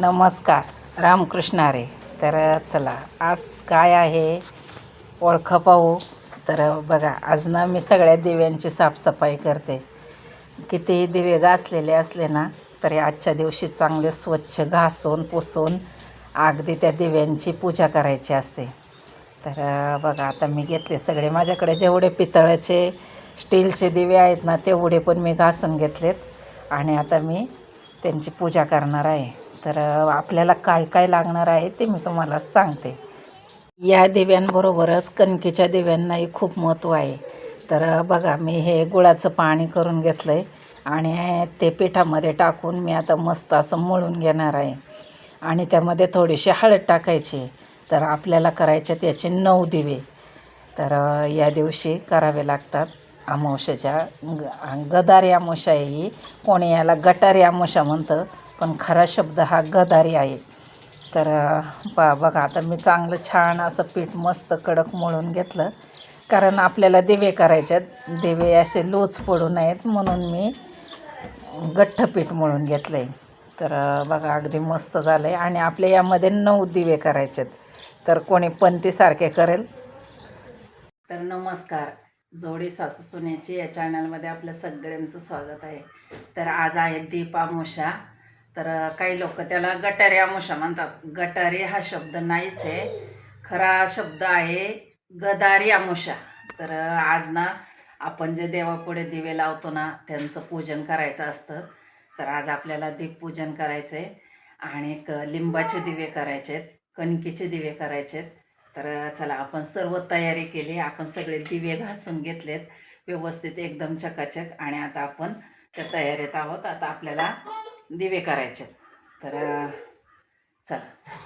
नमस्कार. रामकृष्ण रे. तर चला आज काय आहे? ओळख पाहू. तर बघा आज ना मी सगळ्या दिव्यांची साफसफाई करते. कितीही दिवे घासलेले असले ना तरी आजच्या दिवशी चांगले स्वच्छ घासून पुसून अगदी त्या दिव्यांची पूजा करायची असते. तर बघा आता मी घेतले सगळे. माझ्याकडे जेवढे पितळाचे स्टीलचे दिवे आहेत ना तेवढे पण मी घासून घेतलेत. आणि आता मी त्यांची पूजा करणार आहे. तर आपल्याला काय काय लागणार आहे ते मी तुम्हाला सांगते. या दिव्यांबरोबरच कणकेच्या दिव्यांनाही खूप महत्त्व आहे. तर बघा मी हे गुळाचं पाणी करून घेतलं आहे आणि ते पिठामध्ये टाकून मी आता मस्त असं मळून घेणार आहे. आणि त्यामध्ये थोडीशी हळद टाकायची. तर आपल्याला करायचे त्याचे नऊ दिवे. तर या दिवशी करावे लागतात अमावश्याच्या ग गदारी अमावस्या आहे ही. कोणी याला गटारी अमावस्या म्हणतं पण खरा शब्द हा गदारी आहे. तर बा बघा आता मी चांगलं छान असं पीठ मस्त कडक मळून घेतलं. कारण आपल्याला दिवे करायच्यात दिवे असे लोच पडू नयेत म्हणून मी गठ्ठ पीठ मळून घेतलं आहे तर बघा अगदी मस्त झालं आहे आणि आपल्या यामध्ये नऊ दिवे करायचेत तर कोणी पंथीसारखे करेल. तर नमस्कार. जोडी सासू सुनेची या चॅनलमध्ये आपल्या सगळ्यांचं स्वागत आहे. तर आज आहे दीप तर काही लोक त्याला गटारी अमावस्या म्हणतात. गटारी हा शब्द नाहीच आहे. खरा शब्द आहे गदारी अमावस्या तर आज ना आपण जे देवापुढे दिवे लावतो ना त्यांचं पूजन करायचं असतं. तर आज आपल्याला दीपपूजन करायचं आहे आणि एक लिंबाचे दिवे करायचे आहेत कणकीचे दिवे करायचे आहेत. तर चला आपण सर्व तयारी केली. आपण सगळे दिवे घासून घेतलेत. व्यवस्थित एकदम चकाचक आणि आता आपण त्या तयारीत आहोत. आता आपल्याला दिवे करायचे. तर चला.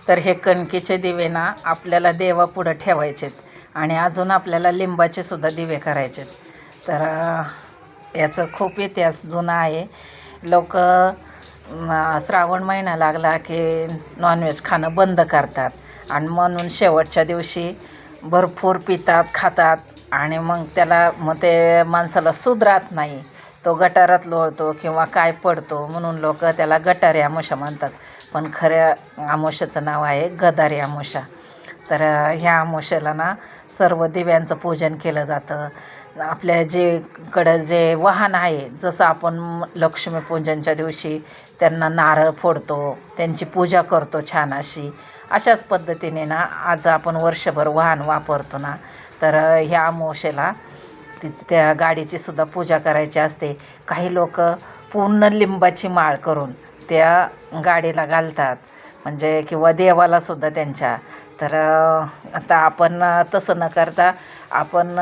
तर हे कणकीचे दिवे ना आपल्याला देवापुढं ठेवायचेत आणि अजून आपल्याला लिंबाचे सुद्धा दिवे करायचेत. तर याचं खूप इतिहास जुना आहे. लोक श्रावण महिना लागला की नॉनव्हेज खाणं बंद करतात आणि म्हणून शेवटच्या दिवशी भरपूर पितात खातात आणि मग त्याला मग ते माणसाला सुधरात नाही. तो गटारात लोळतो किंवा काय पडतो म्हणून लोक त्याला गटारी आमोशा म्हणतात. पण खऱ्या आमोशाचं नाव आहे गदारी आमोशा. तर ह्या आमोशाला ना सर्व दिव्यांचं पूजन केलं जातं. आपल्या जे कडं जे वाहन आहे जसं आपण लक्ष्मीपूजनच्या दिवशी त्यांना नारळ फोडतो त्यांची पूजा करतो छान अशी अशाच पद्धतीने ना आज आपण वर्षभर वाहन वापरतो ना. तर ह्या आमोशेला तिचं त्या गाडीची सुद्धा पूजा करायची असते. काही लोक पूर्ण लिंबाची माळ करून त्या गाडीला घालतात. म्हणजे किंवा देवाला सुद्धा त्यांच्या. तर आता आपण तसं न करता आपण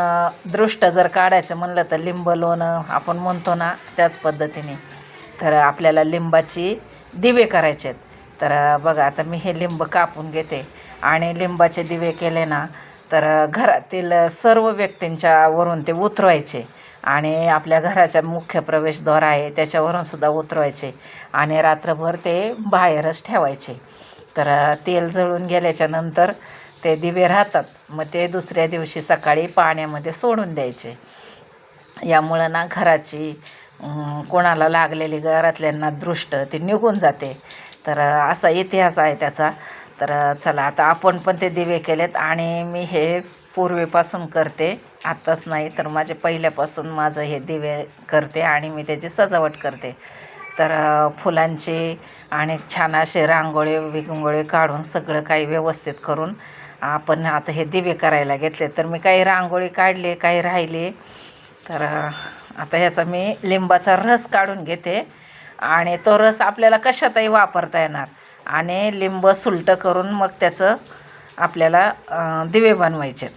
दृष्ट जर काढायचं म्हणलं तर लिंब लोणं आपण म्हणतो ना त्याच पद्धतीने. तर आपल्याला लिंबाची दिवे करायचे आहेत तर बघा आता मी हे लिंब कापून घेते. आणि लिंबाचे दिवे केले ना तर घरातील सर्व व्यक्तींच्या वरून ते उतरवायचे आणि आपल्या घराच्या मुख्य प्रवेशद्वार आहे त्याच्यावरून सुद्धा उतरवायचे आणि रात्रभर ते बाहेरच ठेवायचे. तर तेल जळून गेल्याच्यानंतर ते दिवे राहतात मग ते दुसऱ्या दिवशी सकाळी पाण्यामध्ये सोडून द्यायचे. यामुळं ना घराची कोणाला लागलेली घरातल्यांना दृष्ट ती निघून जाते. तर असा इतिहास आहे त्याचा. तर चला आता आपण पण ते दिवे केलेत आणि मी हे पूर्वीपासून करते आत्ताच नाही तर माझे पहिल्यापासून माझं हे दिवे करते आणि मी त्याची सजावट करते. तर फुलांची आणि छान असे रांगोळी विंगोळे काढून सगळं काही व्यवस्थित करून आपण आता हे दिवे करायला घेतले. तर मी काही रांगोळी काढली काही राहिली. तर आता ह्याचा मी लिंबाचा रस काढून घेते आणि तो रस आपल्याला कशातही वापरता येणार. आणि लिंब सुलटं करून मग त्याचं आपल्याला दिवे बनवायचे.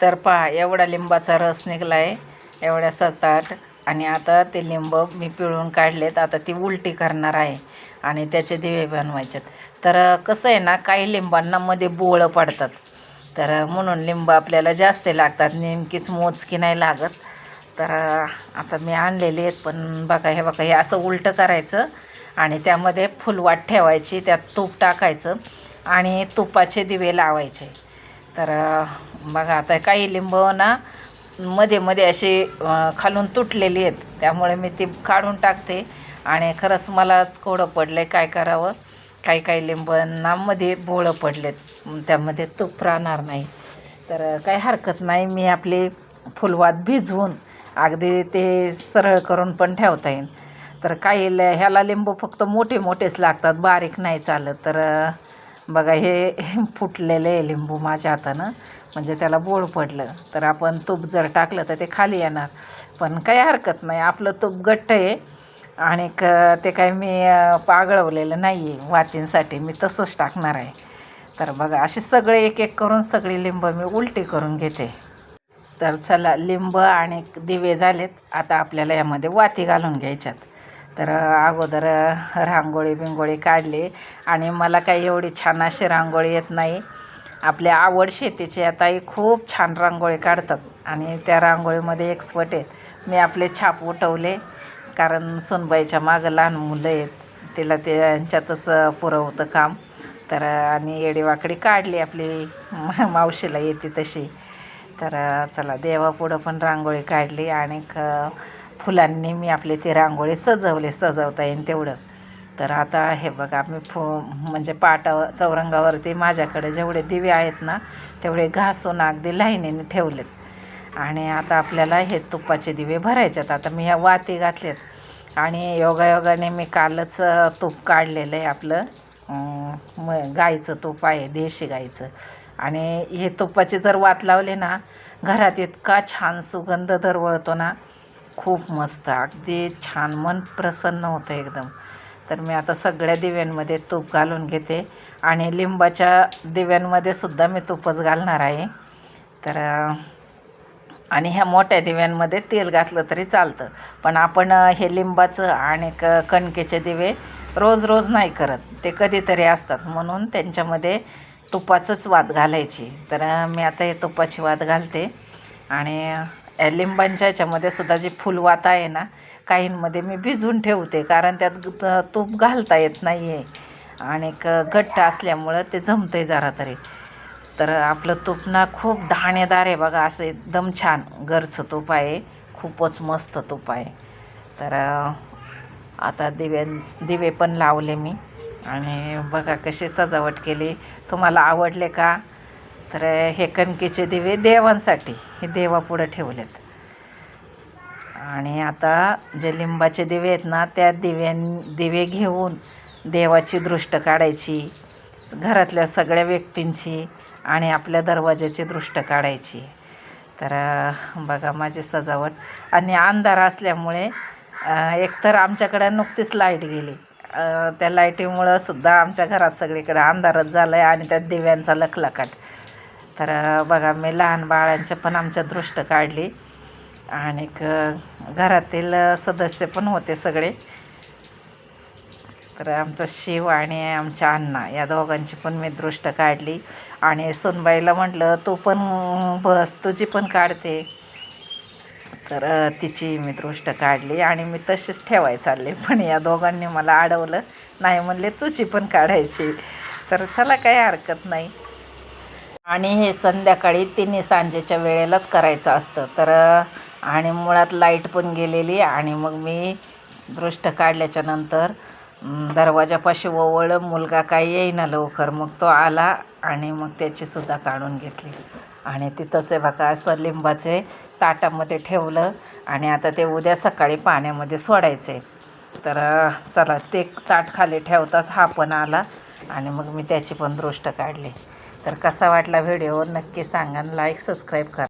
तर पहा एवढा लिंबाचा रस निघला आहे एवढ्या सताट आणि आता ते लिंब मी पिळून काढलेत आता ती उलटी करणार आहे आणि त्याचे दिवे बनवायचे तर कसं आहे ना काही लिंबांना मध्ये बोळं पडतात. तर म्हणून लिंब आपल्याला जास्त लागतात नेमकीच मोजकी नाही लागत. तर आता मी आणलेले आहेत पण बघा हे बघा हे असं उलटं करायचं. आणि त्यामध्ये फुलवाट ठेवायची त्यात तूप टाकायचं आणि तुपाचे दिवे लावायचे. तर बघा आता काही लिंब ना मध्ये मध्ये असे खालून तुटलेली आहेत. त्यामुळे मी ती काढून टाकते. आणि खरंच मलाच कोडं पडलं आहे काय करावं? काही काही लिंबांना मध्ये बोळं पडलेत. त्यामध्ये तूप राहणार नाही. तर काही हरकत नाही. मी आपली फुलवात भिजवून अगदी ते सरळ करून पण ठेवता येईल तर काही ल ह्याला लिंबू फक्त मोठे मोठेच लागतात बारीक नाही चालत. तर बघा हे फुटलेले आहे लिंबू माझ्या हातानं. म्हणजे त्याला बोळ पडलं. तर आपण तूप जर टाकलं तर ते खाली येणार. पण काही हरकत नाही. आपलं तूप घट्ट आहे. आणि क ते काय मी पागळवलेलं नाही आहे वातींसाठी मी तसंच टाकणार आहे. तर बघा असे सगळे एक एक करून सगळी लिंब मी उलटी करून घेते. तर चला लिंब आणि दिवे झालेत. आता आपल्याला यामध्ये वाती घालून घ्यायच्यात. तर अगोदर रांगोळी बिंगोळी काढली आणि मला काही एवढी छान अशी रांगोळी येत नाही. आपल्या आवड शेतीची आता ही खूप छान रांगोळी काढतात आणि त्या रांगोळीमध्ये एक्सपर्ट आहेत. मी आपले छाप उठवले कारण सुनबाईच्या मागं लहान मुलं आहेत. तिला ते यांच्यातच पुरवतं काम. तर आणि येडीवाकडी काढली आपली मा- मावशीला येते तशी. तर चला देवापुढं पण रांगोळी काढली आणि क फुलांनी मी आपले ती रांगोळी सजवले सजवता येईन तेवढं. तर आता हे बघा मी फु म्हणजे पाटावर चौरंगावरती माझ्याकडे जेवढे दिवे आहेत ना तेवढे घासून अगदी लाईनीने ठेवलेत. आणि आता आपल्याला हे तुपाचे दिवे भरायच्यात आता मी ह्या वाती घातलेत. आणि योगायोगाने मी कालच तूप काढलेलं आहे आपलं. म गाईचं तूप आहे देशी गाईचं. आणि हे तुपाची जर वात लावले ना घरात इतका छान सुगंध दरवळतो ना खूप मस्त अगदी छान मन प्रसन्न होतं एकदम. तर मी आता सगळ्या दिव्यांमध्ये तूप घालून घेते आणि लिंबाच्या दिव्यांमध्ये सुद्धा मी तूपच घालणार आहे. तर आणि ह्या मोठ्या दिव्यांमध्ये तेल घातलं तरी चालतं. पण आपण हे लिंबाचं आणि क कणकेचे दिवे रोज रोज नाही करत. ते कधीतरी असतात. म्हणून त्यांच्यामध्ये तुपाचंच वाद घालायची. तर मी आता हे तुपाची वाद घालते आणि लिंबांच्या ह्याच्यामध्ये सुद्धा जी फुलवात आहे ना काहींमध्ये मी भिजवून ठेवते कारण त्यात तूप घालता येत नाही आहे आणि क घट्ट असल्यामुळं ते जमतं आहे जरा तरी. तर आपलं तूप ना खूप दाणेदार आहे बघा असं एकदम छान. घरचं तूप आहे खूपच मस्त तूप आहे. तर आता दिव्या दिवे पण लावले मी. आणि बघा कशी सजावट केली. तुम्हाला आवडले का? तर हे कणकेचे दिवे देवांसाठी हे देवापुढं ठेवलेत. आणि आता जे लिंबाचे दिवे आहेत ना त्या दिव्यां दिवे घेऊन देवाची दृष्ट काढायची घरातल्या सगळ्या व्यक्तींची आणि आपल्या दरवाज्याची दृष्ट काढायची. तर बघा माझी सजावट. आणि अंधार असल्यामुळे एकतर आमच्याकडं नुकतीच लाइट गेली. त्या लाईटीमुळं सुद्धा आमच्या घरात सगळीकडे अंधारच झालं आहे आणि त्यात दिव्यांचा लखलखाट. तर बघा मी लहान बाळांच्या पण आमच्या दृष्ट काढली. आणि घरातील सदस्य पण होते सगळे. तर आमचा शिव आणि आमच्या अण्णा या दोघांची पण मी दृष्ट काढली. आणि सोनबाईला म्हटलं तू पण बस तुझी पण काढते. तर तिची मी दृष्ट काढली आणि मी तशीच ठेवाय चालले. पण या दोघांनी मला अडवलं. नाही म्हणले तुझी पण काढायची. तर चला काही हरकत नाही. आणि हे संध्याकाळी तिन्ही सांजेच्या वेळेलाच करायचं असतं. तर आणि मुळात लाइट पण गेलेली आणि मग मी दृष्ट काढल्याच्या नंतर दरवाजापाशी ओवळ मुलगा काही येईना लवकर. मग तो आला आणि मग त्याचीसुद्धा काढून घेतली. आणि तिथंच आहे बघा असं लिंबाचे ताटामध्ये ठेवलं आणि आता ते उद्या सकाळी पाण्यामध्ये सोडायचे. तर चला ते ताट खाली ठेवताच हा पण आला आणि मग मी त्याची पण दृष्ट काढली. तर कसा वाटला व्हिडिओ नक्की सांगा लाईक सबस्क्राईब करा.